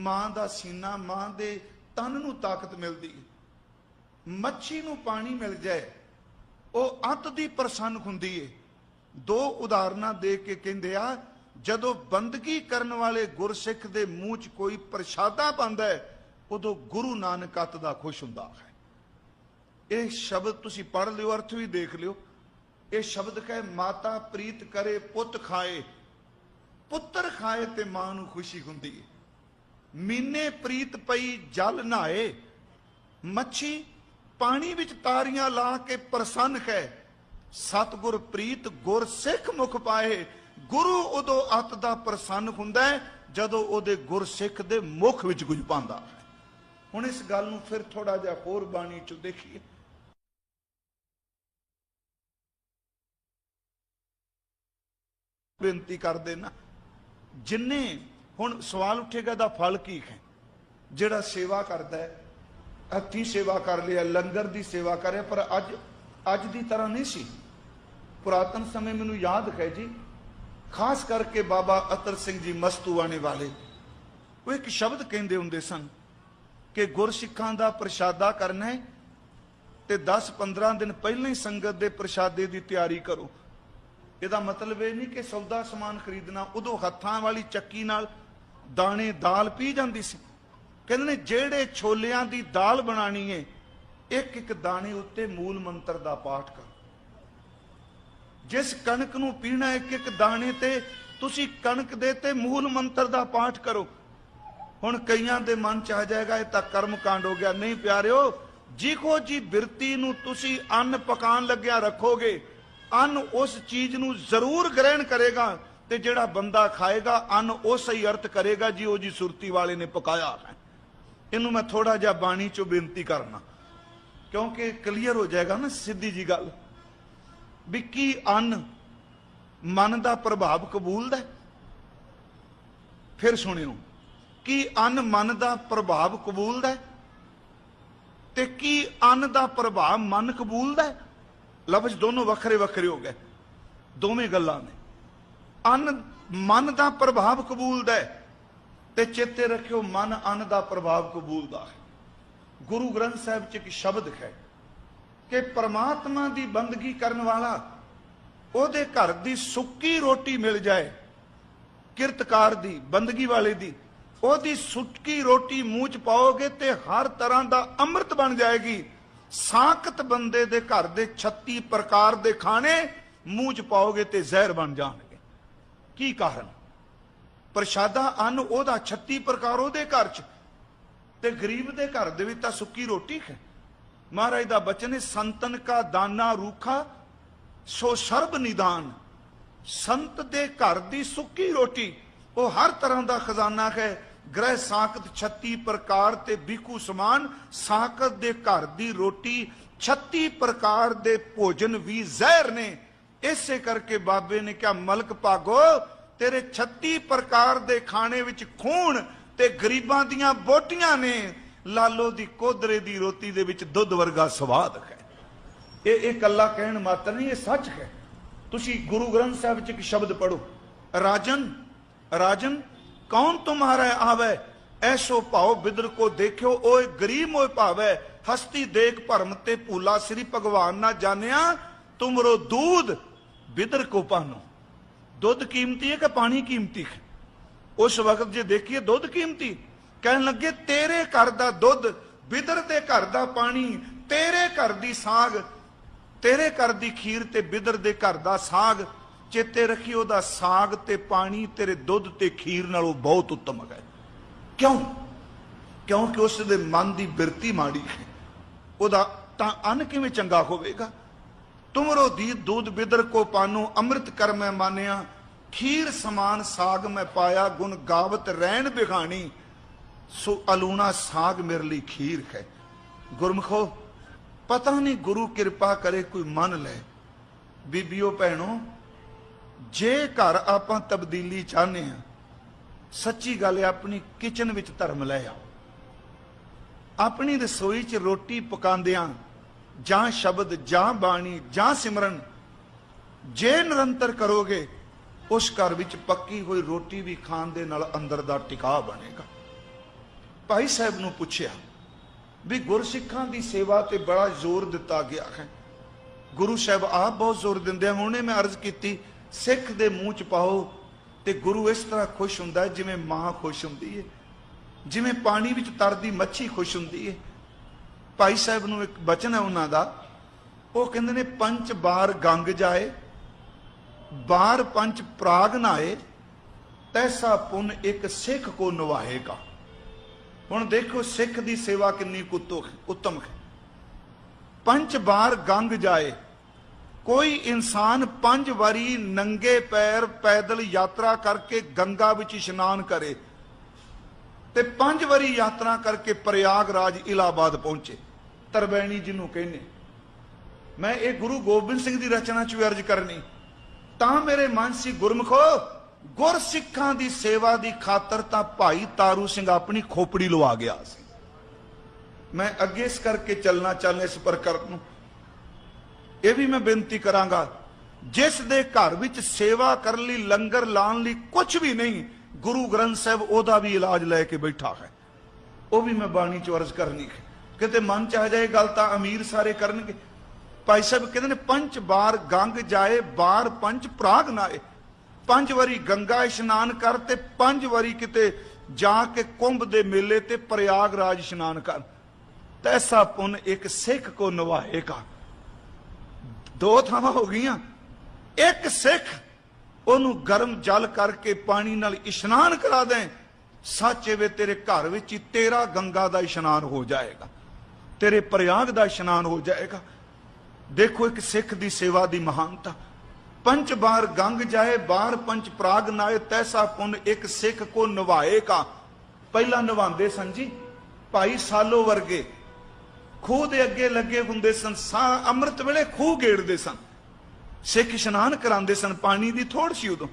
ਮਾਂ ਦਾ ਸੀਨਾ, ਮਾਂ ਦੇ ਤਨ ਨੂੰ ਤਾਕਤ ਮਿਲਦੀ। ਮੱਛੀ ਨੂੰ ਪਾਣੀ ਮਿਲ ਜਾਏ, ਉਹ ਅੰਤ ਦੀ ਪ੍ਰਸੰਨ ਹੁੰਦੀ ਏ। ਦੋ ਉਦਾਹਰਨਾਂ ਦੇ ਕੇ ਕਹਿੰਦੇ ਆ, ਜਦੋਂ ਬੰਦਗੀ ਕਰਨ ਵਾਲੇ ਗੁਰਸਿੱਖ ਦੇ ਮੂੰਹ 'ਚ ਕੋਈ ਪ੍ਰਸ਼ਾਦਾ ਪਾਉਂਦਾ ਹੈ, ਉਦੋਂ ਗੁਰੂ ਨਾਨਕ ਅੱਤ ਦਾ ਖੁਸ਼ ਹੁੰਦਾ ਹੈ। ਇਹ ਸ਼ਬਦ ਤੁਸੀਂ ਪੜ੍ਹ ਲਿਓ, ਅਰਥ ਵੀ ਦੇਖ ਲਿਓ। ਇਹ ਸ਼ਬਦ ਕਹੇ, ਮਾਤਾ ਪ੍ਰੀਤ ਕਰੇ, ਪੁੱਤ ਖਾਏ। ਪੁੱਤਰ ਖਾਏ ਤੇ ਮਾਂ ਨੂੰ ਖੁਸ਼ੀ ਹੁੰਦੀ ਹੈ ਮੀਨੇ ਪ੍ਰੀਤ ਪਈ ਜਲ ਨਹਾਏ। ਮੱਛੀ ਪਾਣੀ ਵਿੱਚ ਤਾਰੀਆਂ ਲਾ ਕੇ ਪ੍ਰਸੰਨ ਹੈ। ਸਤਗੁਰ ਪ੍ਰੀਤ ਗੁਰ ਸਿੱਖ ਮੁਖ ਪਾਏ। ਗੁਰੂ ਉਦੋਂ ਅਤ ਦਾ ਪ੍ਰਸੰਨ ਹੁੰਦਾ ਹੈ, ਜਦੋਂ ਉਹਦੇ ਗੁਰਸਿੱਖ ਦੇ ਮੁਖ ਵਿੱਚ ਗੁਜ ਪਾਉਂਦਾ। ਹੁਣ ਇਸ ਗੱਲ ਨੂੰ ਫਿਰ ਥੋੜਾ ਜਿਹਾ ਹੋਰ ਬਾਣੀ ਚ ਦੇਖੀਏ। ਬੇਨਤੀ ਕਰਦੇ ਨਾ ਜਿੰਨੇ ਹੁਣ ਸਵਾਲ ਉੱਠੇਗਾ ਦਾ ਫਲ ਕੀ ਹੈ? ਜਿਹੜਾ ਸੇਵਾ ਕਰਦਾ ਹੈ, ਹੱਥੀ ਸੇਵਾ ਕਰ ਲਿਆ, ਲੰਗਰ ਦੀ ਸੇਵਾ ਕਰੇ ਪਰ ਅੱਜ ਅੱਜ ਦੀ ਤਰ੍ਹਾਂ ਨਹੀਂ ਸੀ। ਪੁਰਾਤਨ ਸਮੇਂ ਮੈਨੂੰ ਯਾਦ ਹੈ ਜੀ, ਖਾਸ ਕਰਕੇ ਬਾਬਾ ਅਤਰ ਸਿੰਘ ਜੀ ਮਸਤੂਆਣੇ ਵਾਲੇ। ਉਹ ਇੱਕ ਸ਼ਬਦ ਕਹਿੰਦੇ ਹੁੰਦੇ ਸਨ ਕਿ ਗੁਰਸਿੱਖਾਂ ਦਾ ਪ੍ਰਸ਼ਾਦਾ ਕਰਨਾ ਹੈ ਤੇ 10-15 ਦਿਨ ਪਹਿਲਾਂ ਹੀ ਸੰਗਤ ਦੇ ਪ੍ਰਸ਼ਾਦੇ ਦੀ ਤਿਆਰੀ ਕਰੋ। ਇਹਦਾ ਮਤਲਬ ਇਹ ਨਹੀਂ ਕਿ ਸੌਦਾ ਸਮਾਨ ਖਰੀਦਣਾ, ਉਦੋਂ ਹੱਥਾਂ ਵਾਲੀ ਚੱਕੀ ਨਾਲ ਦਾਣੇ ਦਾਲ ਪੀ ਜਾਂਦੀ ਸੀ। ਕਹਿੰਦੇ ਨੇ, ਜਿਹੜੇ ਛੋਲਿਆਂ ਦੀ ਦਾਲ ਬਣਾਣੀ ਏ, ਇੱਕ ਇੱਕ ਦਾਣੇ ਉੱਤੇ ਮੂਲ ਮੰਤਰ ਦਾ ਪਾਠ ਕਰੋ। ਜਿਸ ਕਣਕ ਨੂੰ ਪੀਣਾ ਇੱਕ ਇੱਕ ਦਾਣੇ ਤੇ, ਤੁਸੀਂ ਕਣਕ ਦੇ ਤੇ ਮੂਲ ਮੰਤਰ ਦਾ ਪਾਠ ਕਰੋ। ਹੁਣ ਕਈਆਂ ਦੇ ਮਨ ਚ ਆ ਜਾਏਗਾ, ਇਹ ਤਾਂ ਕਰਮ ਕਾਂਡ ਹੋ ਗਿਆ। ਨਹੀਂ ਪਿਆਰਿਓ ਜਿਖੋ ਜੀ ਬਿਰਤੀ ਨੂੰ ਤੁਸੀਂ ਅੰਨ ਪਕਾਣ ਲੱਗਿਆ ਰੱਖੋਗੇ, ਅੰਨ ਉਸ ਚੀਜ਼ ਨੂੰ ਜ਼ਰੂਰ ਗ੍ਰਹਿਣ ਕਰੇਗਾ। ਤੇ ਜਿਹੜਾ ਬੰਦਾ ਖਾਏਗਾ, ਅੰਨ ਉਸ ਹੀ ਅਰਥ ਕਰੇਗਾ ਜੀ, ਉਹ ਜੀ ਸੁਰਤੀ ਵਾਲੇ ਨੇ ਪਕਾਇਆ ਹੈ ਇਹਨੂੰ ਮੈਂ ਥੋੜਾ ਜਿਹਾ ਬਾਣੀ ਚੋਂ ਬੇਨਤੀ ਕਰਨਾ। ਕਿਉਂਕਿ ਕਲੀਅਰ ਹੋ ਜਾਏਗਾ ਨਾ ਸਿੱਧੀ ਜੀ ਗੱਲ। ਵੀ ਕੀ ਅੰਨ ਮਨ ਦਾ ਪ੍ਰਭਾਵ ਕਬੂਲਦਾ ਫਿਰ ਸੁਣਿਓ। ਕੀ ਅੰਨ ਮਨ ਦਾ ਪ੍ਰਭਾਵ ਕਬੂਲਦਾ ਤੇ ਕੀ ਅੰਨ ਦਾ ਪ੍ਰਭਾਵ ਮਨ ਕਬੂਲਦਾ ਲਫ਼ਜ਼ ਦੋਨੋਂ ਵੱਖਰੇ ਵੱਖਰੇ ਹੋ ਗਏ। ਦੋਵੇਂ ਗੱਲਾਂ ਨੇ। ਅੰਨ ਮਨ ਦਾ ਪ੍ਰਭਾਵ ਕਬੂਲਦਾ ਹੈ ਤੇ ਚੇਤੇ ਰੱਖਿਓ ਮਨ ਅੰਨ ਦਾ ਪ੍ਰਭਾਵ ਕਬੂਲਦਾ ਹੈ। ਗੁਰੂ ਗ੍ਰੰਥ ਸਾਹਿਬ 'ਚ ਇੱਕ ਸ਼ਬਦ ਹੈ ਕਿ ਪਰਮਾਤਮਾ ਦੀ ਬੰਦਗੀ ਕਰਨ ਵਾਲਾ ਉਹਦੇ ਘਰ ਦੀ ਸੁੱਕੀ ਰੋਟੀ ਮਿਲ ਜਾਏ, ਕਿਰਤਕਾਰ ਦੀ, ਬੰਦਗੀ ਵਾਲੇ ਦੀ, ਉਹਦੀ ਸੁੱਕੀ ਰੋਟੀ ਮੂੰਹ 'ਚ ਪਾਓਗੇ ਤੇ ਹਰ ਤਰ੍ਹਾਂ ਦਾ ਅੰਮ੍ਰਿਤ ਬਣ ਜਾਏਗੀ। ਸਾਖਤ ਬੰਦੇ ਦੇ ਘਰ ਦੇ 36 ਪ੍ਰਕਾਰ ਦੇ ਖਾਣੇ ਮੂੰਹ 'ਚ ਪਾਓਗੇ ਤੇ ਜ਼ਹਿਰ ਬਣ ਜਾਣਗੇ। ਕੀ ਕਾਰਨ? ਪ੍ਰਸ਼ਾਦਾ ਅੰਨ ਉਹਦਾ 36 ਪ੍ਰਕਾਰ ਉਹਦੇ ਘਰ 'ਚ। ਤੇ ਗਰੀਬ ਦੇ ਘਰ ਦੇ ਵਿੱਚ ਤਾਂ ਸੁੱਕੀ ਰੋਟੀ ਹੈ। ਮਹਾਰਾਜ ਦਾ ਬਚਨ ਹੈ, ਸੰਤਨ ਕਾ ਦਾਨਾ ਰੂਖਾ, ਸੋ ਸਰਬ ਨਿਦਾਨ। ਸੰਤ ਦੇ ਘਰ ਦੀ ਸੁੱਕੀ ਰੋਟੀ, ਉਹ ਹਰ ਤਰ੍ਹਾਂ ਦਾ ਖਜ਼ਾਨਾ ਹੈ। ਗ੍ਰਹਿ ਸਾਖਤ 36 ਪ੍ਰਕਾਰ ਤੇ ਬਿਕੂ ਸਮਾਨ, ਸਾਖਤ ਦੇ ਘਰ ਦੀ ਰੋਟੀ 36 ਪ੍ਰਕਾਰ ਦੇ ਭੋਜਨ ਵੀ ਜ਼ਹਿਰ ਨੇ। ਇਸੇ ਕਰਕੇ ਬਾਬੇ ਨੇ ਕਿਹਾ, ਮਲਕ ਭਾਗੋ, ਤੇਰੇ 36 ਪ੍ਰਕਾਰ ਦੇ ਖਾਣੇ ਵਿੱਚ ਖੂਨ ਤੇ ਗਰੀਬਾਂ ਦੀਆਂ ਬੋਟੀਆਂ ਨੇ। ਲਾਲੋ ਦੀ ਕੋਦਰੇ ਦੀ ਰੋਟੀ ਦੇ ਵਿੱਚ ਦੁੱਧ ਵਰਗਾ ਸਵਾਦ ਹੈ। ਇਹ ਇਹ ਕੱਲਾ ਕਹਿਣ ਮਾਤਰ ਨਹੀਂ, ਇਹ ਸੱਚ ਹੈ। ਤੁਸੀਂ ਗੁਰੂ ਗ੍ਰੰਥ ਸਾਹਿਬ 'ਚ ਇੱਕ ਸ਼ਬਦ ਪੜੋ ਰਾਜਨ ਰਾਜਨ, ਕੌਣ ਤੁਮਹਾਰਾ ਆਵੇ? ਐਸੋ ਭਾਉ ਬਿਦਰ ਕੋ ਦੇਖਿਓ, ਓਏ ਗਰੀਬ ਹੋਏ ਭਾਵੇ। ਹਸਤੀ ਦੇਖ ਭਰਮ ਤੇ ਭੂਲਾ, ਸ੍ਰੀ ਭਗਵਾਨ ਨਾ ਜਾਣਿਆ, ਤੁਮਰੋ ਦੂਧ ਬਿਦਰ ਕੋ ਪਾਨੋ ਦੁੱਧ ਕੀਮਤੀ ਹੈ ਕਿ ਪਾਣੀ ਕੀਮਤੀ ਹੈ? ਉਸ ਵਕਤ ਜੇ ਦੇਖੀਏ ਦੁੱਧ ਕੀਮਤੀ, ਕਹਿਣ ਲੱਗੇ ਤੇਰੇ ਘਰ ਦਾ ਦੁੱਧ ਬਿਦਰ ਦੇ ਘਰ ਦਾ ਪਾਣੀ, ਤੇਰੇ ਘਰ ਦੀ ਸਾਗ, ਤੇਰੇ ਘਰ ਦੀ ਖੀਰ ਤੇ ਬਿਦਰ ਦੇ ਘਰ ਦਾ ਸਾਗ, ਚੇਤੇ ਰੱਖੀ ਉਹਦਾ ਸਾਗ ਤੇ ਪਾਣੀ, ਤੇਰੇ ਦੁੱਧ ਤੇ ਖੀਰ ਨਾਲੋਂ ਬਹੁਤ ਉੱਤਮ ਹੈ ਕਿਉਂ? ਕਿਉਂਕਿ ਉਸ ਦੇ ਮਨ ਦੀ ਬਿਰਤੀ ਮਾੜੀ ਹੈ। ਉਹਦਾ ਤਾਂ ਅੰਨ ਕਿਵੇਂ ਚੰਗਾ ਹੋਵੇਗਾ? ਤੁਮਰੋ ਦੀ ਦੁੱਧ ਬਿਦਰ ਕੋ ਪਾਨੋ, ਅੰਮ੍ਰਿਤ ਕਰ ਮੈਂ ਮਾਨਿਆ। ਖੀਰ ਸਮਾਨ ਸਾਗ ਮੈਂ ਪਾਇਆ, ਗੁਣ ਗਾਵਤ ਰਹਿਣ ਬਿਖਾਣੀ ਸੋ ਅਲੂਣਾ ਸਾਗ ਮੇਰੇ ਲਈ ਖੀਰ ਹੈ। ਗੁਰਮਖੋ, ਪਤਾ ਨਹੀਂ ਗੁਰੂ ਕਿਰਪਾ ਕਰੇ ਕੋਈ ਮੰਨ ਲੈ। ਬੀਬੀਓ ਭੈਣੋ, ਜੇ ਘਰ ਆਪਾਂ ਤਬਦੀਲੀ ਚਾਹਨੇ ਆ ਸੱਚੀ ਗੱਲ ਹੈ, ਆਪਣੀ ਕਿਚਨ ਵਿੱਚ ਧਰਮ ਲੈ ਆਓ। ਆਪਣੀ ਰਸੋਈ 'ਚ ਰੋਟੀ ਪਕਾਉਂਦਿਆਂ ਜਾਂ ਸ਼ਬਦ, ਜਾਂ ਬਾਣੀ, ਜਾਂ ਸਿਮਰਨ, ਜੇ ਨਿਰੰਤਰ ਕਰੋਗੇ, ਉਸ ਘਰ ਵਿੱਚ ਪੱਕੀ ਹੋਈ ਰੋਟੀ ਵੀ ਖਾਣ ਦੇ ਨਾਲ ਅੰਦਰ ਦਾ ਟਿਕਾਅ ਬਣੇਗਾ। ਭਾਈ ਸਾਹਿਬ ਨੂੰ ਪੁੱਛਿਆ ਵੀ ਗੁਰਸਿੱਖਾਂ ਦੀ ਸੇਵਾ ਤੇ ਬੜਾ ਜ਼ੋਰ ਦਿੱਤਾ ਗਿਆ ਹੈ। ਗੁਰੂ ਸਾਹਿਬ ਆਪ ਬਹੁਤ ਜ਼ੋਰ ਦਿੰਦੇ ਆ। ਹੁਣੇ ਮੈਂ ਅਰਜ਼ ਕੀਤੀ, ਸਿੱਖ ਦੇ ਮੂੰਹ ਚ ਪਾਓ ਤੇ ਗੁਰੂ ਇਸ ਤਰ੍ਹਾਂ ਖੁਸ਼ ਹੁੰਦਾ ਹੈ ਜਿਵੇਂ ਮਾਂ ਖੁਸ਼ ਹੁੰਦੀ ਹੈ। ਜਿਵੇਂ ਪਾਣੀ ਵਿੱਚ ਤਰਦੀ ਮੱਛੀ ਖੁਸ਼ ਹੁੰਦੀ ਹੈ। ਭਾਈ ਸਾਹਿਬ ਨੂੰ ਇੱਕ ਬਚਨ ਹੈ ਉਹਨਾਂ ਦਾ, ਉਹ ਕਹਿੰਦੇ ਨੇ, ਪੰਜ ਬਾਰ ਗੰਗ ਜਾਏ, ਬਾਰ ਪੰਜ ਪ੍ਰਾਗ ਨਾਏ, ਤੈਸਾ ਪੁੰਨ ਇੱਕ ਸਿੱਖ ਕੋ ਨਵਾਹੇਗਾ। ਹੁਣ ਦੇਖੋ ਸਿੱਖ ਦੀ ਸੇਵਾ ਕਿੰਨੀ ਕੁ ਉੱਤਮ ਹੈ। ਪੰਜ ਬਾਰ ਗੰਗ ਜਾਏ, ਕੋਈ ਇਨਸਾਨ ਪੰਜ ਵਾਰੀ ਨੰਗੇ ਪੈਰ ਪੈਦਲ ਯਾਤਰਾ ਕਰਕੇ ਗੰਗਾ ਵਿੱਚ ਇਸ਼ਨਾਨ ਕਰੇ ਤੇ ਪੰਜ ਵਾਰੀ ਯਾਤਰਾ ਕਰਕੇ ਪ੍ਰਯਾਗਰਾਜ ਇਲਾਹਾਬਾਦ ਪਹੁੰਚੇ। ਤਰਬੈਣੀ ਜਿਹਨੂੰ ਕਹਿੰਦੇ। ਮੈਂ ਇਹ ਗੁਰੂ ਗੋਬਿੰਦ ਸਿੰਘ ਦੀ ਰਚਨਾ ਚ ਵੀ ਅਰਜ਼ ਕਰਨੀ, ਤਾਂ ਮੇਰੇ ਮਨ ਸੀ ਗੁਰਮਖੋ ਗੁਰਸਿੱਖਾਂ ਦੀ ਸੇਵਾ ਦੀ ਖਾਤਰ ਤਾਂ ਭਾਈ ਤਾਰੂ ਸਿੰਘ ਆਪਣੀ ਖੋਪੜੀ ਲਵਾ ਗਿਆ ਸੀ। ਮੈਂ ਅੱਗੇ ਇਸ ਕਰਕੇ ਚੱਲਣਾ ਚੱਲ ਇਸ ਪ੍ਰਕਰਨ ਨੂੰ। ਇਹ ਵੀ ਮੈਂ ਬੇਨਤੀ ਕਰਾਂਗਾ, ਜਿਸ ਦੇ ਘਰ ਵਿੱਚ ਸੇਵਾ ਕਰਨ ਲਈ, ਲੰਗਰ ਲਾਉਣ ਲਈ ਕੁਝ ਵੀ ਨਹੀਂ, ਗੁਰੂ ਗ੍ਰੰਥ ਸਾਹਿਬ ਉਹਦਾ ਵੀ ਇਲਾਜ ਲੈ ਕੇ ਬੈਠਾ ਹੈ। ਉਹ ਵੀ ਮੈਂ ਬਾਣੀ ਚ ਅਰਜ਼ ਕਰਨੀ ਹੈ। ਕਿਤੇ ਮਨ ਚ ਆ ਜਾਏ ਗੱਲ ਤਾਂ ਅਮੀਰ ਸਾਰੇ ਕਰਨਗੇ। ਭਾਈ ਸਾਹਿਬ ਕਹਿੰਦੇ ਨੇ, ਪੰਜ ਬਾਰ ਗੰਗ ਜਾਏ ਬਾਰ ਪੰਜ ਪ੍ਰਾਗ ਨਾਏ। ਪੰਜ ਵਾਰੀ ਗੰਗਾ ਇਸ਼ਨਾਨ ਕਰ ਤੇ ਪੰਜ ਵਾਰੀ ਕਿਤੇ ਜਾ ਕੇ ਕੁੰਭ ਦੇ ਮੇਲੇ ਤੇ ਪ੍ਰਯਾਗ ਰਾਜ ਇਸ਼ਨਾਨ ਕਰ। ਤੈਸਾ ਪੁੰਨ ਇੱਕ ਸਿੱਖ ਕੋ ਨਵਾਏਗਾ ਦੋ ਥਾਵਾਂ ਹੋ ਗਈਆਂ। ਇੱਕ ਸਿੱਖ, ਉਹਨੂੰ ਗਰਮ ਜਲ ਕਰਕੇ ਪਾਣੀ ਨਾਲ ਇਸ਼ਨਾਨ ਕਰਾ ਦੇ ਸੱਚੇ ਵੇ ਤੇਰੇ ਘਰ ਵਿੱਚ ਹੀ ਤੇਰਾ ਗੰਗਾ ਦਾ ਇਸ਼ਨਾਨ ਹੋ ਜਾਏਗਾ। ਤੇਰੇ ਪ੍ਰਯਾਗ ਦਾ ਇਸ਼ਨਾਨ ਹੋ ਜਾਏਗਾ। ਦੇਖੋ ਇੱਕ ਸਿੱਖ ਦੀ ਸੇਵਾ ਦੀ ਮਹਾਨਤਾ। ਪੰਜ ਬਾਰ ਗੰਗ ਜਾਏ, ਬਾਰ ਪੰਜ ਪ੍ਰਾਗ ਨਾਏ, ਤੈਸਾ ਪੁੰਨ ਇੱਕ ਸਿੱਖ ਕੋ ਨਵਾਏਗਾ ਪਹਿਲਾਂ ਨਵਾਉਂਦੇ ਸਨ ਜੀ, ਭਾਈ ਸਾਲੋ ਵਰਗੇ। ਖੂਹ ਦੇ ਅੱਗੇ ਲੱਗੇ ਹੁੰਦੇ ਸਨ, ਸਾਹ ਅੰਮ੍ਰਿਤ ਵੇਲੇ ਖੂਹ ਗੇੜਦੇ ਸਨ। ਸਿੱਖ ਇਸ਼ਨਾਨ ਕਰਾਉਂਦੇ ਸਨ, ਪਾਣੀ ਦੀ ਥੋੜ ਸੀ ਉਦੋਂ।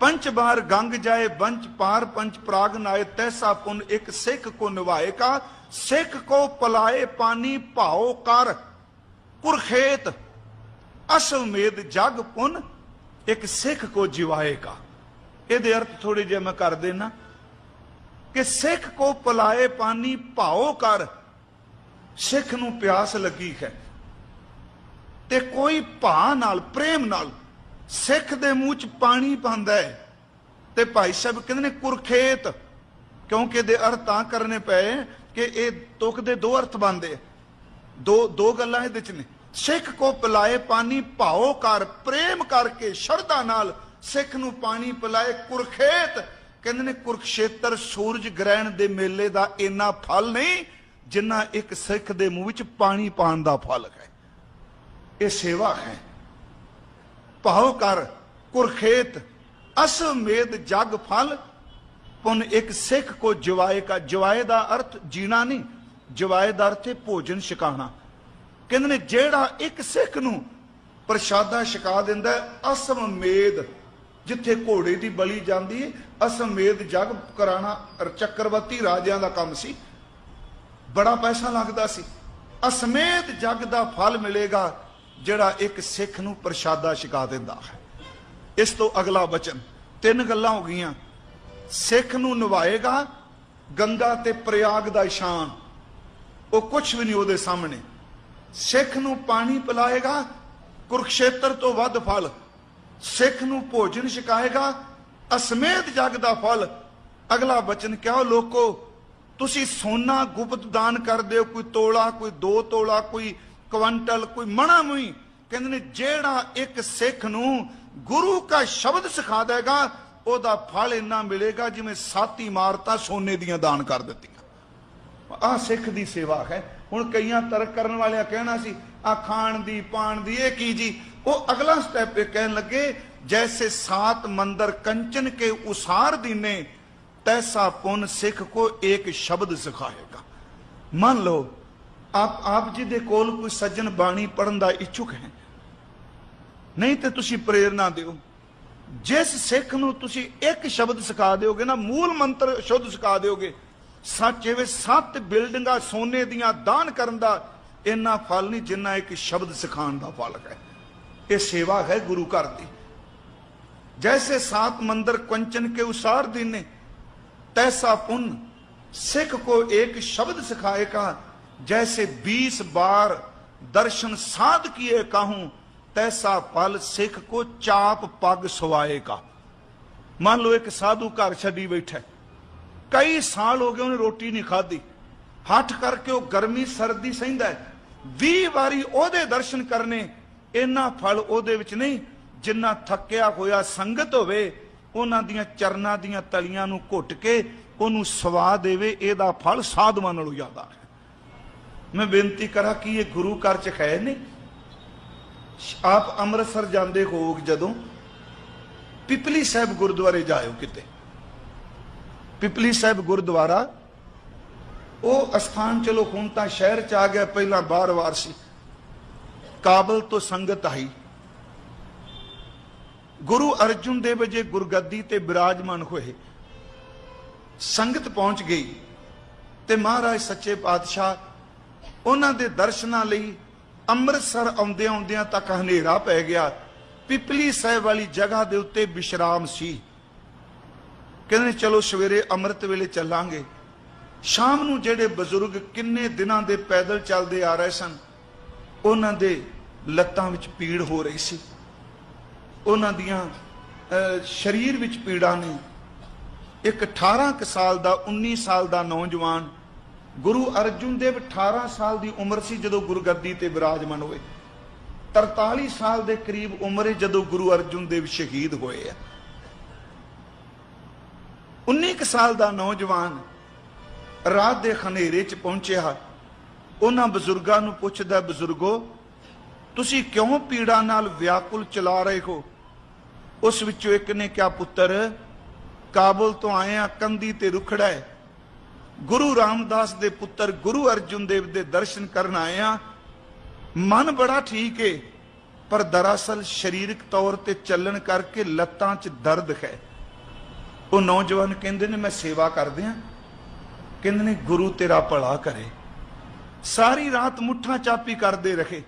ਪੰਜ ਬਾਰ ਗੰਗ ਜਾਏ ਬੰਚ ਪਾਰ ਪੰਜ ਪ੍ਰਾਗ ਨਾਏ, ਤੈਸਾ ਪੁੰਨ ਇੱਕ ਸਿੱਖ ਕੋ ਨਿਵਾਏਗਾ ਸਿੱਖ ਕੋ ਪਲਾਏ ਪਾਣੀ ਭਾਓ ਕਰ, ਕੁਰਖੇਤ ਅਸਮੇਦ ਜਗ ਪੁੰਨ, ਇੱਕ ਸਿੱਖ ਕੋ ਜਿਵਾਏਗਾ ਇਹਦੇ ਅਰਥ ਥੋੜੇ ਜਿਹਾ ਮੈਂ ਕਰ ਦੇਣਾ ਕਿ ਸਿੱਖ ਕੋ ਪਲਾਏ ਪਾਣੀ ਭਾਓ ਕਰ, ਸਿੱਖ ਨੂੰ ਪਿਆਸ ਲੱਗੀ ਹੈ। ਤੇ ਕੋਈ ਭਾ ਨਾਲ, ਪ੍ਰੇਮ ਨਾਲ ਸਿੱਖ ਦੇ ਮੂੰਹ 'ਚ ਪਾਣੀ ਪਾਉਂਦਾ ਹੈ। ਤੇ ਭਾਈ ਸਾਹਿਬ ਕਹਿੰਦੇ ਨੇ ਕੁਰਖੇਤ ਕਿਉਂਕਿ ਦੇ ਅਰਥ ਤਾਂ ਕਰਨੇ ਪਏ ਕਿ ਇਹ ਤੁਕ ਦੇ ਦੋ ਅਰਥ ਬਣਦੇ ਦੋ ਦੋ ਗੱਲਾਂ ਇਹਦੇ 'ਚ ਨੇ। ਸਿੱਖ ਕੋ ਪਿਲਾਏ ਪਾਣੀ ਭਾਓ ਕਰ ਪ੍ਰੇਮ ਕਰਕੇ ਸ਼ਰਧਾ ਨਾਲ ਸਿੱਖ ਨੂੰ ਪਾਣੀ ਪਿਲਾਏ ਕੁਰਖੇਤ। ਕਹਿੰਦੇ ਨੇ ਕੁਰਕਸ਼ੇਤਰ ਸੂਰਜ ਗ੍ਰਹਿਣ ਦੇ ਮੇਲੇ ਦਾ ਇੰਨਾ ਫਲ ਨਹੀਂ, ਜਿੰਨਾ ਇੱਕ ਸਿੱਖ ਦੇ ਮੂੰਹ ਵਿੱਚ ਪਾਣੀ ਪਾਣ ਦਾ ਫਲ ਹੈ। ਇਹ ਸੇਵਾ ਹੈ। ਭਾਉ ਕਰ ਕੁਰਖੇਤ ਅਸਮੇਦ ਜਗ ਫਲ ਪੁਨ ਇੱਕ ਸਿੱਖ ਕੋ ਜਵਾਏ ਕਾ ਜਵਾਏ ਦਾ ਅਰਥ ਜੀਣਾ ਨਹੀਂ ਜਵਾਏ ਦਾ ਅਰਥ ਹੈ ਭੋਜਨ ਛਕਾਣਾ ਕਹਿੰਦੇ ਨੇ ਜਿਹੜਾ ਇੱਕ ਸਿੱਖ ਨੂੰ ਪ੍ਰਸ਼ਾਦਾ ਛਕਾ ਦਿੰਦਾ ਹੈ, ਅਸਮੇਦ ਜਿੱਥੇ ਘੋੜੇ ਦੀ ਬਲੀ ਜਾਂਦੀ ਹੈ ਅਸਮੇਦ ਜਗ ਕਰਾਣਾ ਚੱਕਰਵਰਤੀ ਰਾਜਿਆਂ ਦਾ ਕੰਮ ਸੀ। ਬੜਾ ਪੈਸਾ ਲੱਗਦਾ ਸੀ। ਅਸਮੇਤ ਜਗ ਦਾ ਫਲ ਮਿਲੇਗਾ ਜਿਹੜਾ ਇੱਕ ਸਿੱਖ ਨੂੰ ਪ੍ਰਸ਼ਾਦਾ ਛਕਾ ਦਿੰਦਾ ਹੈ। ਇਸ ਤੋਂ ਅਗਲਾ ਬਚਨ ਤਿੰਨ ਗੱਲਾਂ ਹੋ ਗਈਆਂ। ਸਿੱਖ ਨੂੰ ਨਿਭਾਏਗਾ, ਗੰਗਾ ਤੇ ਪ੍ਰਯਾਗ ਦਾ ਇਸ਼ਾਨ। ਉਹ ਕੁਝ ਵੀ ਨਹੀਂ ਉਹਦੇ ਸਾਹਮਣੇ। ਸਿੱਖ ਨੂੰ ਪਾਣੀ ਪਿਲਾਏਗਾ, ਕੁਰਕਸ਼ੇਤਰ ਤੋਂ ਵੱਧ ਫਲ। ਸਿੱਖ ਨੂੰ ਭੋਜਨ ਛਕਾਏਗਾ ਅਸਮੇਤ ਜਗ ਦਾ ਫਲ। ਅਗਲਾ ਬਚਨ ਕਿਹਾ, ਲੋਕੋ, ਤੁਸੀਂ ਸੋਨਾ ਗੁਪਤ ਦਾਨ ਕਰਦੇ ਹੋ, ਕੋਈ ਤੋਲਾ, ਕੋਈ ਦੋ ਤੋਲਾ, ਕੋਈ ਕੁਇੰਟਲ ਕੋਈ ਮਣਾ ਮੁਈ ਕਹਿੰਦੇ ਨੇ, ਜਿਹੜਾ ਇੱਕ ਸਿੱਖ ਨੂੰ ਗੁਰੂ ਦਾ ਸ਼ਬਦ ਸਿਖਾ ਦੇਗਾ ਉਹਦਾ ਫਲ ਇੰਨਾ ਮਿਲੇਗਾ ਜਿਵੇਂ ਸੱਤ ਇਮਾਰਤਾਂ ਸੋਨੇ ਦੀਆਂ ਦਾਨ ਕਰ ਦਿੱਤੀਆਂ। ਆ ਸਿੱਖ ਦੀ ਸੇਵਾ ਹੈ। ਹੁਣ ਕਈਆਂ ਤਰਕ ਕਰਨ ਵਾਲਿਆਂ ਕਹਿਣਾ ਸੀ ਆ ਖਾਣ ਦੀ, ਪਾਣ ਦੀ, ਇਹ ਕੀ ਜੀ? ਉਹ ਅਗਲਾ ਸਟੈਪ ਇਹ ਕਹਿਣ ਲੱਗੇ, ਜੈਸੇ ਸਾਤ ਮੰਦਰ ਕੰਚਨ ਕੇ ਉਸਾਰ ਦੀਨੇ, ਤੈਸਾ ਪੁੰਨ ਸਿੱਖ ਕੋ ਇੱਕ ਸ਼ਬਦ ਸਿਖਾਏਗਾ। ਮੰਨ ਲਓ, ਆਪ ਆਪ ਜੀ ਦੇ ਕੋਲ ਕੋਈ ਸੱਜਣ ਬਾਣੀ ਪੜਨ ਦਾ ਇੱਛੁਕ ਹੈ। ਨਹੀਂ ਤੇ ਤੁਸੀਂ ਪ੍ਰੇਰਣਾ ਦਿਓ। ਜਿਸ ਸਿੱਖ ਨੂੰ ਤੁਸੀਂ ਇੱਕ ਸ਼ਬਦ ਸਿਖਾ ਦਿਓਗੇ ਨਾ, ਮੂਲ ਮੰਤਰ ਸ਼ੁੱਧ ਸਿਖਾ ਦਿਓਗੇ, ਸੱਚੇ ਸੱਤ ਬਿਲਡਿੰਗਾਂ ਸੋਨੇ ਦੀਆਂ ਦਾਨ ਕਰਨ ਦਾ ਇੰਨਾ ਫਲ ਨਹੀਂ ਜਿੰਨਾ ਇੱਕ ਸ਼ਬਦ ਸਿਖਾਉਣ ਦਾ ਫਲ ਹੈ। ਇਹ ਸੇਵਾ ਹੈ ਗੁਰੂ ਘਰ ਦੀ। ਜੈਸੇ ਸਾਤ ਮੰਦਰ ਕੰਚਨ ਕੇ ਉਸਾਰ ਦੀਨੇ, ਤੈਸਾ ਪੁੰਨ, ਸਿੱਖ ਕੋ ਇੱਕ ਸ਼ਬਦ ਸਿਖਾਏ ਕਾ, ਜੈਸੇ 20 ਬਾਰ ਦਰਸ਼ਨ ਸਾਧ ਕੀਏ ਕਾਹੂੰ तैसा फल सिख को चाप पग सवाए का ਮੰਨ ਲਓ ਇੱਕ ਸਾਧੂ ਘਰ ਛੱਡੀ ਬੈਠਾ ਹੈ। ਕਈ ਸਾਲ ਹੋ ਗਏ ਉਹਨੇ ਰੋਟੀ ਨਹੀਂ ਖਾਧੀ ਹੱਠ ਕਰਕੇ ਉਹ ਗਰਮੀ ਸਰਦੀ ਸਹਿੰਦਾ ਹੈ 20 ਵਾਰੀ ਉਹਦੇ ਦਰਸ਼ਨ ਕਰਨੇ ਇੰਨਾ ਫਲ ਉਹਦੇ ਵਿੱਚ ਨਹੀਂ ਜਿੰਨਾ ਥੱਕਿਆ ਹੋਇਆ ਸੰਗਤ ਹੋਵੇ ਉਹਨਾਂ ਦੀਆਂ ਚਰਨਾਂ ਦੀਆਂ ਤਲੀਆਂ ਨੂੰ ਘੁੱਟ ਕੇ ਉਹਨੂੰ ਸਵਾ ਦੇਵੇ ਇਹਦਾ ਫਲ ਸਾਧਵਾਂ ਨਾਲੋਂ ਜ਼ਿਆਦਾ ਹੈ ਮੈਂ ਬੇਨਤੀ ਕਰਾਂ ਕਿ ਇਹ ਗੁਰੂ ਘਰ ਚ ਹੈ ਨਹੀਂ ਆਪ ਅੰਮ੍ਰਿਤਸਰ ਜਾਂਦੇ ਹੋ ਜਦੋਂ, ਪਿਪਲੀ ਸਾਹਿਬ ਗੁਰਦੁਆਰੇ ਜਾਇਓ ਕਿਤੇ। ਪਿਪਲੀ ਸਾਹਿਬ ਗੁਰਦੁਆਰਾ, ਉਹ ਅਸਥਾਨ ਚਲੋ ਹੁਣ ਤਾਂ ਸ਼ਹਿਰ ਚ ਆ ਗਿਆ, ਪਹਿਲਾਂ ਬਾਰ-ਬਾਰ ਸੀ। ਕਾਬਲ ਤੋਂ ਸੰਗਤ ਆਈ। ਗੁਰੂ ਅਰਜੁਨ ਦੇਵ ਜੀ ਗੁਰਗੱਦੀ ਤੇ ਬਿਰਾਜਮਾਨ ਹੋਏ। ਸੰਗਤ ਪਹੁੰਚ ਗਈ ਤੇ ਮਹਾਰਾਜ ਸੱਚੇ ਪਾਤਸ਼ਾਹ, ਉਹਨਾਂ ਦੇ ਦਰਸ਼ਨਾਂ ਲਈ ਅੰਮ੍ਰਿਤਸਰ ਆਉਂਦਿਆਂ ਆਉਂਦਿਆਂ ਤੱਕ ਹਨੇਰਾ ਪੈ ਗਿਆ। ਪਿਪਲੀ ਸਾਹਿਬ ਵਾਲੀ ਜਗ੍ਹਾ ਦੇ ਉੱਤੇ ਵਿਸ਼ਰਾਮ ਸੀ। ਕਹਿੰਦੇ ਚਲੋ ਸਵੇਰੇ ਅੰਮ੍ਰਿਤ ਵੇਲੇ ਚੱਲਾਂਗੇ। ਸ਼ਾਮ ਨੂੰ ਜਿਹੜੇ ਬਜ਼ੁਰਗ ਕਿੰਨੇ ਦਿਨਾਂ ਦੇ ਪੈਦਲ ਚੱਲਦੇ ਆ ਰਹੇ ਸਨ, ਉਹਨਾਂ ਦੇ ਲੱਤਾਂ ਵਿੱਚ ਪੀੜ ਹੋ ਰਹੀ ਸੀ। ਉਹਨਾਂ ਦੀਆਂ ਸਰੀਰ ਵਿੱਚ ਪੀੜਾਂ ਨੇ। ਇੱਕ 18 ਕੁ ਸਾਲ ਦਾ 19 ਸਾਲ ਦਾ ਨੌਜਵਾਨ ਗੁਰੂ ਅਰਜੁਨ ਦੇਵ 18 ਸਾਲ ਦੀ ਉਮਰ ਸੀ ਜਦੋਂ ਗੁਰਗੱਦੀ ਤੇ ਵਿਰਾਜਮਾਨ ਹੋਏ। 43 ਸਾਲ ਦੇ ਕਰੀਬ ਉਮਰ ਜਦੋਂ ਗੁਰੂ ਅਰਜੁਨ ਦੇਵ ਸ਼ਹੀਦ ਹੋਏ ਆ। 19 ਕੁ ਸਾਲ ਦਾ ਨੌਜਵਾਨ ਰਾਤ ਦੇ ਹਨੇਰੇ 'ਚ ਪਹੁੰਚਿਆ। ਉਹਨਾਂ ਬਜ਼ੁਰਗਾਂ ਨੂੰ ਪੁੱਛਦਾ, ਬਜ਼ੁਰਗੋ, ਤੁਸੀਂ ਕਿਉਂ ਪੀੜਾ ਨਾਲ ਵਿਆਕੁਲ ਚਲਾ ਰਹੇ ਹੋ? ਉਸ ਵਿੱਚੋਂ ਇੱਕ ਨੇ ਕਿਹਾ, ਪੁੱਤਰ, ਕਾਬਲ ਤੋਂ ਆਏ ਆ ਕੰਦੀ ਤੇ ਰੁਖੜਾ ਹੈ ਗੁਰੂ ਰਾਮਦਾਸ ਦੇ ਪੁੱਤਰ ਗੁਰੂ ਅਰਜੁਨ ਦੇਵ ਦੇ ਦਰਸ਼ਨ ਕਰਨ ਆਏ ਆ ਮਨ ਬੜਾ ਠੀਕ ਏ, ਪਰ ਦਰਅਸਲ ਸਰੀਰਕ ਤੌਰ ਤੇ ਚੱਲਣ ਕਰਕੇ ਲੱਤਾਂ 'ਚ ਦਰਦ ਹੈ। ਉਹ ਨੌਜਵਾਨ ਕਹਿੰਦੇ ਨੇ, ਮੈਂ ਸੇਵਾ ਕਰਦੇ ਆ ਕਹਿੰਦੇ ਨੇ, ਗੁਰੂ ਤੇਰਾ ਭਲਾ ਕਰੇ। ਸਾਰੀ ਰਾਤ ਮੁੱਠਾਂ ਚਾਪੀ ਕਰਦੇ ਰਹੇ।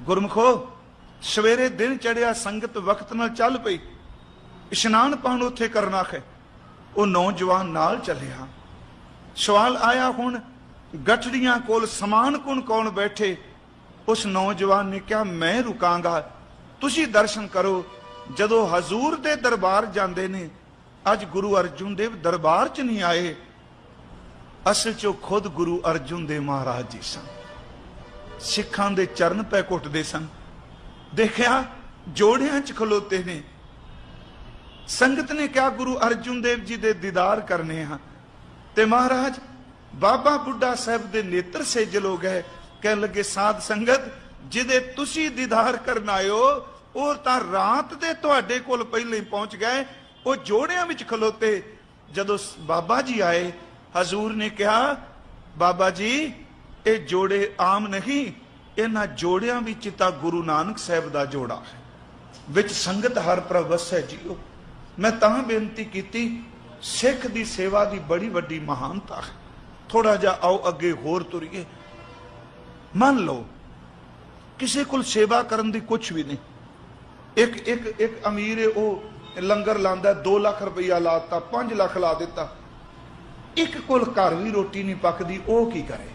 ਗੁਰਮਖੋ, ਸਵੇਰੇ ਦਿਨ ਚੜਿਆ ਸੰਗਤ ਵਕਤ ਨਾਲ ਚੱਲ ਪਈ। ਇਸ਼ਨਾਨ ਪਾਣ ਉੱਥੇ ਕਰਨਾ ਹੈ। ਉਹ ਨੌਜਵਾਨ ਨਾਲ ਚੱਲਿਆ। ਸਵਾਲ ਆਇਆ ਹੁਣ ਗਠੜੀਆਂ ਕੋਲ ਸਮਾਨ ਕੁਣ ਕੌਣ ਬੈਠੇ? ਉਸ ਨੌਜਵਾਨ ਨੇ ਕਿਹਾ, ਮੈਂ ਰੁਕਾਂਗਾ। ਤੁਸੀਂ ਦਰਸ਼ਨ ਕਰੋ। ਜਦੋਂ ਹਜ਼ੂਰ ਦੇ ਦਰਬਾਰ ਜਾਂਦੇ ਨੇ, ਅੱਜ ਗੁਰੂ ਅਰਜੁਨ ਦੇਵ ਦਰਬਾਰ 'ਚ ਨਹੀਂ ਆਏ। ਅਸਲ 'ਚ ਖੁਦ ਗੁਰੂ ਅਰਜੁਨ ਦੇਵ ਮਹਾਰਾਜ ਜੀ ਸਨ। ਸਿੱਖਾਂ ਦੇ ਚਰਨ ਪੈ ਘੁੱਟਦੇ ਸਨ। ਦੇਖਿਆ, ਜੋੜਿਆਂ 'ਚ ਖਲੋਤੇ ਨੇ। ਸੰਗਤ ਨੇ ਕਿਹਾ, ਗੁਰੂ ਅਰਜੁਨ ਦੇਵ ਜੀ ਦੇ ਦੀਦਾਰ ਕਰਨੇ ਆ। ਤੇ ਮਹਾਰਾਜ, ਬਾਬਾ ਬੁੱਢਾ ਸਾਹਿਬ ਦੇ ਨੇਤਰ ਸੇਜਲ ਹੋ। ਗਏ ਕਹਿਣ ਲੱਗੇ, ਸਾਧ ਸੰਗਤ, ਜਿਹਦੇ ਤੁਸੀਂ ਦੀਦਾਰ ਕਰਨ ਆਇਓ, ਉਹ ਤਾਂ ਰਾਤ ਦੇ ਤੁਹਾਡੇ ਕੋਲ ਪਹਿਲੇ ਹੀ ਪਹੁੰਚ ਗਏ। ਉਹ ਜੋੜਿਆਂ ਵਿੱਚ ਖਲੋਤੇ। ਜਦੋਂ ਬਾਬਾ ਜੀ ਆਏ, ਹਜ਼ੂਰ ਨੇ ਕਿਹਾ, ਬਾਬਾ ਜੀ, ਇਹ ਜੋੜੇ ਆਮ ਨਹੀਂ, ਇਹਨਾਂ ਜੋੜਿਆਂ ਵਿੱਚ ਤਾਂ ਗੁਰੂ ਨਾਨਕ ਸਾਹਿਬ ਦਾ ਜੋੜਾ ਹੈ। ਵਿੱਚ ਸੰਗਤ ਹਰ ਪ੍ਰਵਸ ਹੈ, ਜੀਓ। ਮੈਂ ਤਾਂ ਬੇਨਤੀ ਕੀਤੀ ਸਿੱਖ ਦੀ ਸੇਵਾ ਦੀ ਬੜੀ ਵੱਡੀ ਮਹਾਨਤਾ ਹੈ। ਥੋੜਾ ਜਿਹਾ ਆਓ ਅੱਗੇ ਹੋਰ ਤੁਰੀਏ। ਮੰਨ ਲਓ, ਕਿਸੇ ਕੋਲ ਸੇਵਾ ਕਰਨ ਦੀ ਕੁਝ ਵੀ ਨਹੀਂ। ਇੱਕ ਇੱਕ ਇੱਕ ਅਮੀਰ ਹੈ, ਉਹ ਲੰਗਰ ਲਾਂਦਾ 2 ਲੱਖ ਰੁਪਈਆ ਲਾਤਾ 5 ਲੱਖ ਲਾ ਦਿੱਤਾ। ਇੱਕ ਕੋਲ ਘਰ ਵੀ ਰੋਟੀ ਨਹੀਂ ਪੱਕਦੀ, ਉਹ ਕੀ ਕਰੇ?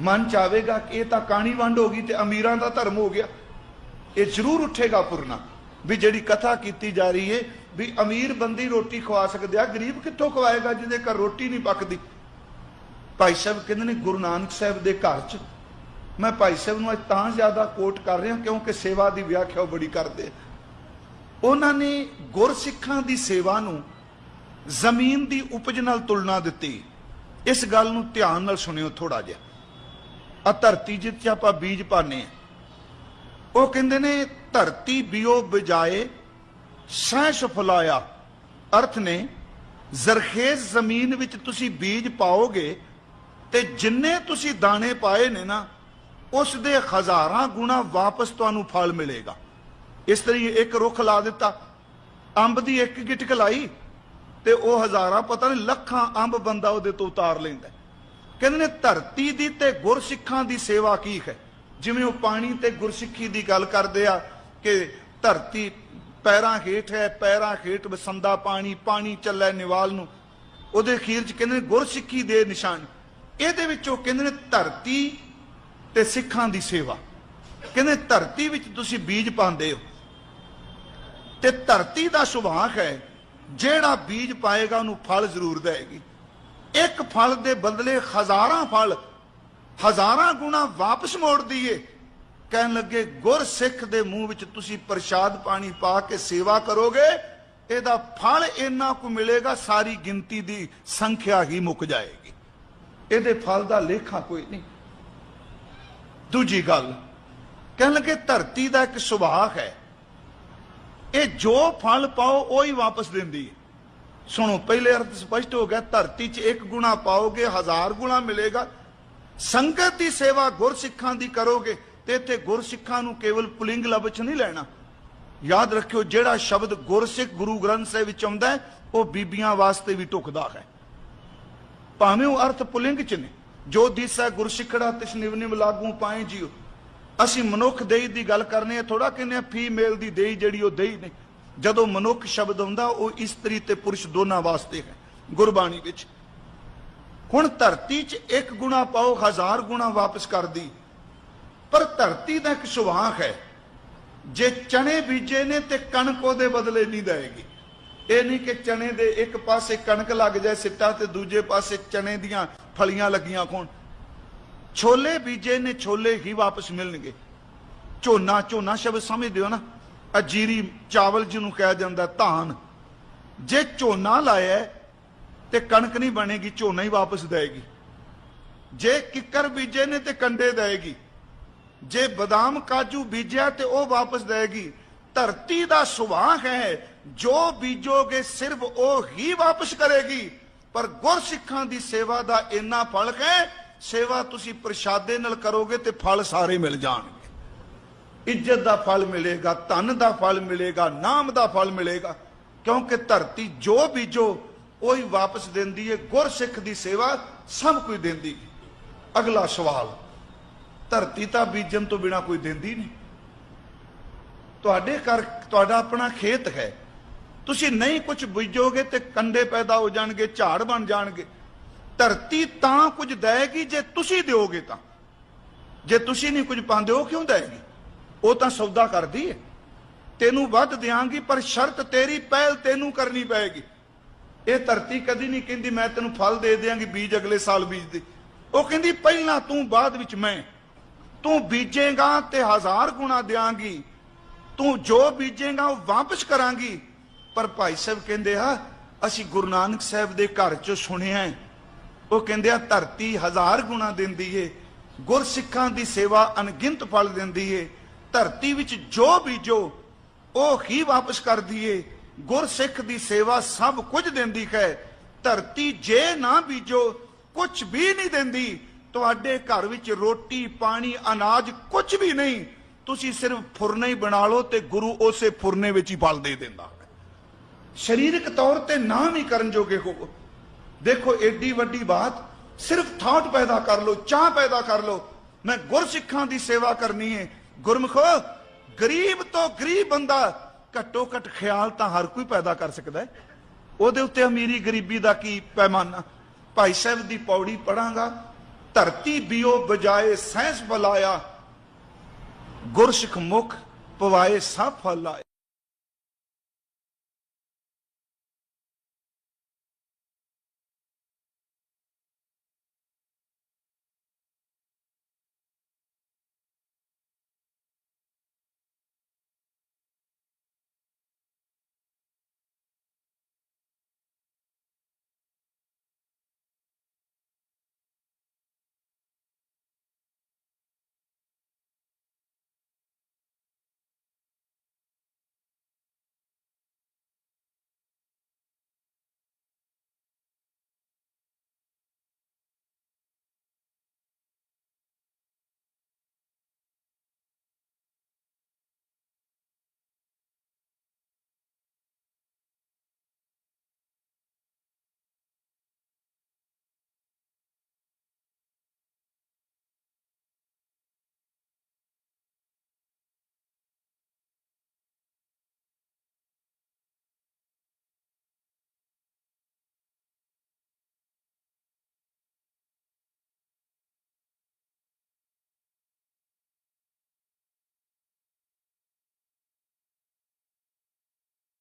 ਮਨ ਚਾਵੇਗਾ ਕਿ ਇਹ ਤਾਂ ਕਾਣੀ ਵੰਡ ਹੋ ਗਈ ਤੇ ਅਮੀਰਾਂ ਦਾ ਧਰਮ ਹੋ ਗਿਆ। ਇਹ ਜ਼ਰੂਰ ਉੱਠੇਗਾ ਪੁਰਨਾ, ਵੀ ਜਿਹੜੀ ਕਥਾ ਕੀਤੀ ਜਾ ਰਹੀ ਏ ਵੀ ਅਮੀਰ ਬੰਦੀ ਰੋਟੀ ਖਵਾ ਸਕਦੇ ਆ, ਗਰੀਬ ਕਿੱਥੋਂ ਖਵਾਏਗਾ ਜਿਹਦੇ ਘਰ ਰੋਟੀ ਨਹੀਂ ਪੱਕਦੀ? ਭਾਈ ਸਾਹਿਬ ਕਹਿੰਦੇ ਨੇ ਗੁਰੂ ਨਾਨਕ ਸਾਹਿਬ ਦੇ ਘਰ 'ਚ। ਮੈਂ ਭਾਈ ਸਾਹਿਬ ਨੂੰ ਅੱਜ ਤਾਂ ਜ਼ਿਆਦਾ ਕੋਟ ਕਰ ਰਿਹਾ ਕਿਉਂਕਿ ਸੇਵਾ ਦੀ ਵਿਆਖਿਆ ਉਹ ਬੜੀ ਕਰਦੇ ਉਹਨਾਂ ਨੇ ਗੁਰਸਿੱਖਾਂ ਦੀ ਸੇਵਾ ਨੂੰ ਜ਼ਮੀਨ ਦੀ ਉਪਜ ਨਾਲ ਤੁਲਨਾ ਦਿੱਤੀ। ਇਸ ਗੱਲ ਨੂੰ ਧਿਆਨ ਨਾਲ ਸੁਣਿਓ ਥੋੜਾ ਜਿਹਾ। ਆ ਧਰਤੀ ਜਿੱਥੇ ਆਪਾਂ ਬੀਜ ਪਾਣੇ ਆ, ਉਹ ਕਹਿੰਦੇ ਨੇ ਧਰਤੀ ਬਿਓ ਬਜਾਏ ਸਹਿਸ਼ ਫੁਲਾਇਆ। ਅਰਥ ਨੇ, ਜ਼ਰਖੇਜ਼ ਜ਼ਮੀਨ ਵਿੱਚ ਤੁਸੀਂ ਬੀਜ ਪਾਓਗੇ ਤੇ ਜਿੰਨੇ ਤੁਸੀਂ ਦਾਣੇ ਪਾਏ ਨੇ ਨਾ, ਉਸ ਦੇ ਹਜ਼ਾਰਾਂ ਗੁਣਾ ਵਾਪਸ ਤੁਹਾਨੂੰ ਫਲ ਮਿਲੇਗਾ। ਇਸ ਤਰੀ ਇੱਕ ਰੁੱਖ ਲਾ ਦਿੱਤਾ। ਅੰਬ ਦੀ ਇੱਕ ਗਿਟਕ ਲਾਈ ਤੇ ਉਹ ਹਜ਼ਾਰਾਂ, ਪਤਾ ਨਹੀਂ ਲੱਖਾਂ ਅੰਬ ਬੰਦਾ ਉਹਦੇ ਤੋਂ ਉਤਾਰ ਲੈਂਦਾ ਕਹਿੰਦੇ ਨੇ ਧਰਤੀ ਦੀ ਤੇ ਗੁਰਸਿੱਖਾਂ ਦੀ ਸੇਵਾ ਕੀ ਹੈ? ਜਿਵੇਂ ਉਹ ਪਾਣੀ ਤੇ ਗੁਰਸਿੱਖੀ ਦੀ ਗੱਲ ਕਰਦੇ ਆ ਕਿ ਧਰਤੀ ਪੈਰਾਂ ਹੇਠ ਹੈ, ਪੈਰਾਂ ਹੇਠ ਵਸੰਦਾ ਪਾਣੀ ਪਾਣੀ ਚੱਲੇ ਨਿਵਾਲ ਨੂੰ। ਉਹਦੇ ਅਖੀਰ ਚ ਕਹਿੰਦੇ ਨੇ ਗੁਰਸਿੱਖੀ ਦੇ ਨਿਸ਼ਾਨ। ਇਹਦੇ ਵਿੱਚ ਉਹ ਕਹਿੰਦੇ ਨੇ ਧਰਤੀ ਤੇ ਸਿੱਖਾਂ ਦੀ ਸੇਵਾ। ਕਹਿੰਦੇ ਧਰਤੀ ਵਿੱਚ ਤੁਸੀਂ ਬੀਜ ਪਾਉਂਦੇ ਹੋ। ਤੇ ਧਰਤੀ ਦਾ ਸੁਭਾਅ ਹੈ, ਜਿਹੜਾ ਬੀਜ ਪਾਏਗਾ ਉਹਨੂੰ ਫਲ ਜ਼ਰੂਰ ਦੇਏਗੀ ਇੱਕ ਫਲ ਦੇ ਬਦਲੇ ਹਜ਼ਾਰਾਂ ਫਲ, ਹਜ਼ਾਰਾਂ ਗੁਣਾ ਵਾਪਸ ਮੋੜ ਦਈਏ। ਕਹਿਣ ਲੱਗੇ ਗੁਰਸਿੱਖ ਦੇ ਮੂੰਹ ਵਿੱਚ ਤੁਸੀਂ ਪ੍ਰਸ਼ਾਦ ਪਾਣੀ ਪਾ ਕੇ ਸੇਵਾ ਕਰੋਗੇ, ਇਹਦਾ ਫਲ ਇੰਨਾ ਕੁ ਮਿਲੇਗਾ, ਸਾਰੀ ਗਿਣਤੀ ਦੀ ਸੰਖਿਆ ਹੀ ਮੁੱਕ ਜਾਏਗੀ। ਇਹਦੇ ਫਲ ਦਾ ਲੇਖਾ ਕੋਈ ਨਹੀਂ। ਦੂਜੀ ਗੱਲ, ਕਹਿਣ ਲੱਗੇ, ਧਰਤੀ ਦਾ ਇੱਕ ਸੁਭਾਅ ਹੈ। ਇਹ ਜੋ ਫਲ ਪਾਓ, ਉਹ ਹੀ ਵਾਪਸ ਦਿੰਦੀ ਹੈ। ਸੁਣੋ, ਪਹਿਲੇ ਅਰਥ ਸਪਸ਼ਟ ਹੋ ਗਿਆ, ਧਰਤੀ 'ਚ ਇੱਕ ਗੁਣਾ ਪਾਓਗੇ, ਹਜ਼ਾਰ ਗੁਣਾ ਮਿਲੇਗਾ। ਸੰਗਤ ਦੀ ਸੇਵਾ ਗੁਰਸਿੱਖਾਂ ਦੀ ਕਰੋਗੇ ਤੇ ਇੱਥੇ ਗੁਰਸਿੱਖਾਂ ਨੂੰ ਕੇਵਲ ਪੁਲਿੰਗ ਲਫ਼ਜ਼ 'ਚ ਨਹੀਂ ਲੈਣਾ। ਯਾਦ ਰੱਖਿਓ, ਜਿਹੜਾ ਸ਼ਬਦ ਗੁਰਸਿੱਖ ਗੁਰੂ ਗ੍ਰੰਥ ਸਾਹਿਬ ਵਿੱਚ ਆਉਂਦਾ ਉਹ ਬੀਬੀਆਂ ਵਾਸਤੇ ਵੀ ਢੁਕਦਾ ਹੈ। ਭਾਵੇਂ ਉਹ ਅਰਥ ਪੁਲਿੰਗ 'ਚ ਨੇ, ਜੋ ਦਿਸੈ ਗੁਰਸਿੱਖੜਾ ਤਿਸ ਨਿਵ ਲਾਗੂ ਪਾਏ ਜੀਓ। ਅਸੀਂ ਮਨੁੱਖ ਦੇਈ ਦੀ ਗੱਲ ਕਰਨੇ ਆ ਥੋੜਾ ਕਹਿੰਦੇ ਆ ਫੀਮੇਲ ਦੀ ਦੇਈ ਜਿਹੜੀ ਉਹ ਦੇਈ ਨਹੀਂ ਜਦੋਂ ਮਨੁੱਖ ਸ਼ਬਦ ਆਉਂਦਾ ਉਹ ਇਸਤਰੀ ਤੇ ਪੁਰਸ਼ ਦੋਨਾਂ ਵਾਸਤੇ ਹੈ, ਗੁਰਬਾਣੀ ਵਿੱਚ। ਹੁਣ ਧਰਤੀ 'ਚ ਇੱਕ ਗੁਣਾ ਪਾਓ, ਹਜ਼ਾਰ ਗੁਣਾ ਵਾਪਸ ਕਰਦੀ ਪਰ ਧਰਤੀ ਦਾ ਇੱਕ ਸੁਭਾਅ ਹੈ। ਜੇ ਚਣੇ ਬੀਜੇ ਨੇ ਤੇ ਕਣਕ ਉਹਦੇ ਬਦਲੇ ਨਹੀਂ ਦੇਗੀ ਇਹ ਨਹੀਂ ਕਿ ਚਣੇ ਦੇ ਇੱਕ ਪਾਸੇ ਕਣਕ ਲੱਗ ਜਾਏ ਸਿੱਟਾ ਤੇ ਦੂਜੇ ਪਾਸੇ ਚਣੇ ਦੀਆਂ ਫਲੀਆਂ ਲੱਗੀਆਂ ਹੋਣ ਛੋਲੇ ਬੀਜੇ ਨੇ, ਛੋਲੇ ਹੀ ਵਾਪਸ ਮਿਲਣਗੇ। ਝੋਨਾ ਝੋਨਾ ਸ਼ਬਦ ਸਮਝਦੇ ਹੋ ਨਾ? ਅਜੀਰੀ ਚਾਵਲ ਜਿਹਨੂੰ ਕਿਹਾ ਜਾਂਦਾ, ਧਾਨ। ਜੇ ਝੋਨਾ ਲਾਇਆ ਤੇ ਕਣਕ ਨਹੀਂ ਬਣੇਗੀ, ਝੋਨਾ ਹੀ ਵਾਪਸ ਦੇਏਗੀ। ਜੇ ਕਿੱਕਰ ਬੀਜੇ ਨੇ ਤੇ ਕੰਡੇ ਦੇਏਗੀ ਜੇ ਬਦਾਮ ਕਾਜੂ ਬੀਜਿਆ ਤੇ ਉਹ ਵਾਪਸ ਦੇਏਗੀ ਧਰਤੀ ਦਾ ਸੁਭਾਅ ਹੈ, ਜੋ ਬੀਜੋਗੇ ਸਿਰਫ ਉਹ ਹੀ ਵਾਪਸ ਕਰੇਗੀ। ਪਰ ਗੁਰਸਿੱਖਾਂ ਦੀ ਸੇਵਾ ਦਾ ਇੰਨਾ ਫਲ ਹੈ, ਸੇਵਾ ਤੁਸੀਂ ਪ੍ਰਸ਼ਾਦੇ ਨਾਲ ਕਰੋਗੇ ਤੇ ਫਲ ਸਾਰੇ ਮਿਲ ਜਾਣਗੇ। ਇੱਜ਼ਤ ਦਾ ਫਲ ਮਿਲੇਗਾ, ਧਨ ਦਾ ਫਲ ਮਿਲੇਗਾ, ਨਾਮ ਦਾ ਫਲ ਮਿਲੇਗਾ। ਕਿਉਂਕਿ ਧਰਤੀ ਜੋ ਬੀਜੋ, ਉਹੀ ਵਾਪਸ ਦਿੰਦੀ ਹੈ। ਗੁਰਸਿੱਖ ਦੀ ਸੇਵਾ ਸਭ ਕੁਝ ਦਿੰਦੀ ਅਗਲਾ ਸਵਾਲ। ਧਰਤੀ ਤਾਂ ਬੀਜਣ ਤੋਂ ਬਿਨਾ ਕੋਈ ਦਿੰਦੀ ਨਹੀਂ। ਤੁਹਾਡੇ ਘਰ, ਤੁਹਾਡਾ ਆਪਣਾ ਖੇਤ ਹੈ। ਤੁਸੀਂ ਨਹੀਂ ਕੁਝ ਬੀਜੋਗੇ ਤੇ ਕੰਡੇ ਪੈਦਾ ਹੋ ਜਾਣਗੇ, ਝਾੜ ਬਣ ਜਾਣਗੇ। ਧਰਤੀ ਤਾਂ ਕੁਝ ਦੇਗੀ ਜੇ ਤੁਸੀਂ ਦਿਓਗੇ ਤਾਂ। ਜੇ ਤੁਸੀਂ ਨਹੀਂ ਕੁਝ ਪਾਉਂਦੇ ਹੋ ਕਿਉਂ ਦੇਗੀ ਉਹ ਤਾਂ ਸੌਦਾ ਕਰਦੀ ਹੈ ਤੈਨੂੰ ਵੱਧ ਦਿਆਂਗੀ, ਪਰ ਸ਼ਰਤ ਤੇਰੀ, ਪਹਿਲ ਤੈਨੂੰ ਕਰਨੀ ਪਏਗੀ। ਇਹ ਧਰਤੀ ਕਦੀ ਨਹੀਂ ਕਹਿੰਦੀ, ਮੈਂ ਤੈਨੂੰ ਫਲ ਦੇ ਦਿਆਂਗੀ, ਬੀਜ ਅਗਲੇ ਸਾਲ ਬੀਜ ਦੇ ਉਹ ਕਹਿੰਦੀ, ਪਹਿਲਾਂ ਤੂੰ ਬਾਅਦ ਵਿੱਚ ਮੈਂ ਤੂੰ ਬੀਜੇਗਾ ਤੇ ਹਜ਼ਾਰ ਗੁਣਾ ਦਿਆਂਗੀ। ਤੂੰ ਜੋ ਬੀਜੇਗਾ ਉਹ ਵਾਪਸ ਕਰਾਂਗੀ। ਪਰ ਭਾਈ ਸਾਹਿਬ ਕਹਿੰਦੇ ਆ, ਅਸੀਂ ਗੁਰੂ ਨਾਨਕ ਸਾਹਿਬ ਦੇ ਘਰ ਚ ਸੁਣਿਆ ਉਹ ਕਹਿੰਦੇ ਆ, ਧਰਤੀ ਹਜ਼ਾਰ ਗੁਣਾ ਦਿੰਦੀ ਏ, ਗੁਰਸਿੱਖਾਂ ਦੀ ਸੇਵਾ ਅਣਗਿਣਤ ਫਲ ਦਿੰਦੀ ਏ। ਧਰਤੀ ਵਿੱਚ ਜੋ ਬੀਜੋ, ਉਹ ਹੀ ਵਾਪਸ ਕਰਦੀ ਏ। ਗੁਰਸਿੱਖ ਦੀ ਸੇਵਾ ਸਭ ਕੁਝ ਦਿੰਦੀ ਹੈ। ਧਰਤੀ ਜੇ ਨਾ ਬੀਜੋ ਕੁਝ ਵੀ ਨਹੀਂ ਦਿੰਦੀ। ਤੁਹਾਡੇ ਘਰ ਵਿੱਚ ਰੋਟੀ, ਪਾਣੀ, ਅਨਾਜ ਕੁਝ ਵੀ ਨਹੀਂ, ਤੁਸੀਂ ਸਿਰਫ ਫੁਰਨੇ ਹੀ ਬਣਾ ਲਓ ਤੇ ਗੁਰੂ ਉਸੇ ਫੁਰਨੇ ਵਿੱਚ ਹੀ ਫਲ ਦੇ ਦਿੰਦਾ ਸਰੀਰਕ ਤੌਰ ਤੇ ਨਾ ਵੀ ਕਰਨ ਜੋਗੇ ਹੋ। ਦੇਖੋ, ਏਡੀ ਵੱਡੀ ਬਾਤ, ਸਿਰਫ ਥਾਟ ਪੈਦਾ ਕਰ ਲਓ, ਚਾਹ ਪੈਦਾ ਕਰ ਲਓ। ਮੈਂ ਗੁਰਸਿੱਖਾਂ ਦੀ ਸੇਵਾ ਕਰਨੀ ਹੈ ਗੁਰਮਖੋ, ਗਰੀਬ ਤੋਂ ਗਰੀਬ ਬੰਦਾ ਘੱਟੋ ਘੱਟ ਖਿਆਲ ਤਾਂ ਹਰ ਕੋਈ ਪੈਦਾ ਕਰ ਸਕਦਾ ਹੈ। ਉਹਦੇ ਉੱਤੇ ਅਮੀਰੀ ਗਰੀਬੀ ਦਾ ਕੀ ਪੈਮਾਨਾ? ਭਾਈ ਸਾਹਿਬ ਦੀ ਪੌੜੀ ਪੜਾਂਗਾ ਧਰਤੀ ਬਿਓ ਬਜਾਏ ਸੈਂਸ ਬਲਾਇਆ ਗੁਰਸਿੱਖ ਮੁਖ ਪਵਾਏ ਸਭ ਫਲ